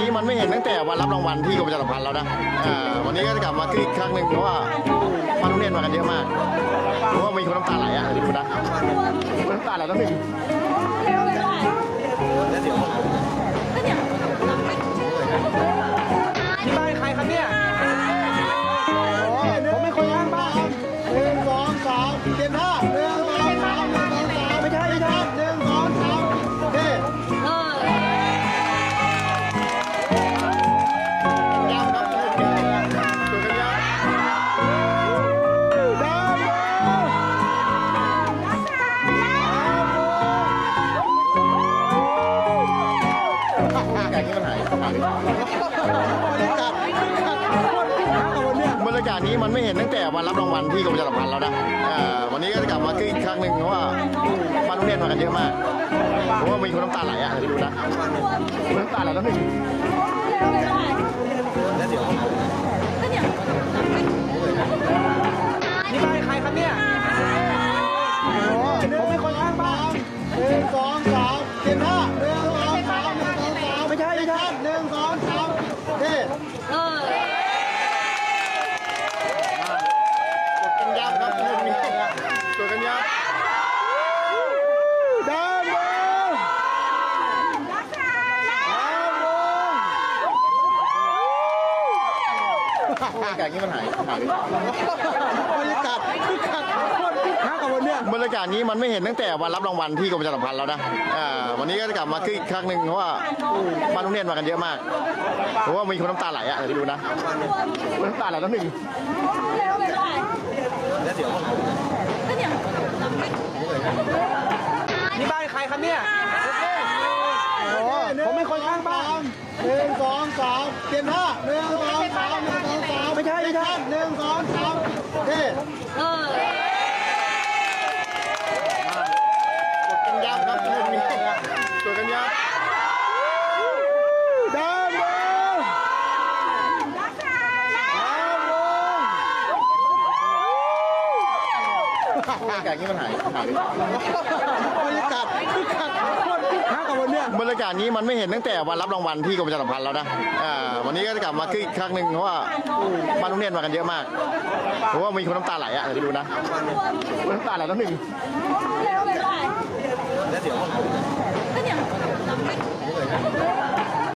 นี้มันไม่เห็นตั้งแต่วันรับรางวัลที่กรมประชาสัมพันธ์แล้วนะอ่าวันนี้ก็จะกลับมาขึ้นอีกครั้งหนึ่งเพราะว่ามาโรงเรียนมากันเยอะมากเพราะว่ามีคนน้ำตาไหลอะเดี๋ยวดูนะน้ำตาไหลแล้วหนึ่งที่บ้านใครครับเนี่ยผมเป็นคนข้างบ้านหนึ่งสองสามเตรียมท่าากาศนี้มันไม่เห็นตั้งแต่วันรับรางวัลที่กรมประชาสัมพันธ์แล้วนะอ่าวันนี้ก็จะกลับมาขึ้นอีกครั้งหนึ่งเพราะว่ามาโรงเรียนมากันเยอะมากเพราะว่ามีคนน้ำตาไหลอะเดี๋ยวดูนะน้ำตาไหลแล้วหนึ่งที่บ้านใครครับเนี่ย แก่นี้มันหายหายบรรยากาศคึกคักโคตรคึกคักกับวันเนี้ยบรรยากาศนี้มันไม่เห็นตั้งแต่วันรับรางวัลที่กรมประชาสัมพันธ์แล้วนะอ่าวันนี้ก็จะกลับมาขึ้นอีกครั้งหนึ่งเพราะว่ามาโรงเรียนมากันเยอะมากเพราะว่ามีคนน้ำตาไหลอะเดี๋ยวดูนะน้ำตาไหลแล้วหนึ่งที่บ้านใครครับเนี่ยผมเป็นคนข้างบ้านหนึ่งสองสามเตรียมท่า บรรยากาศนี้มันหายบรรยากาศคึกคักโคตรคึกคักับวันเนี้ยบรรยากาศนี้มันไม่เห็นตั้งแต่วันรับรางวัลที่กรมประชาสัมพันธ์แล้วนะอ่าวันนี้ก็จะกลับมาขึ้นอีกครั้งหนึ่งเพราะว่าบ้านโรงเนียนมากันเยอะมากเพราะว่ามีคนน้ำตาไหลอะเดี๋ยวดูนะน้ำตาไหลแล้วหนึ่งเดี๋ยว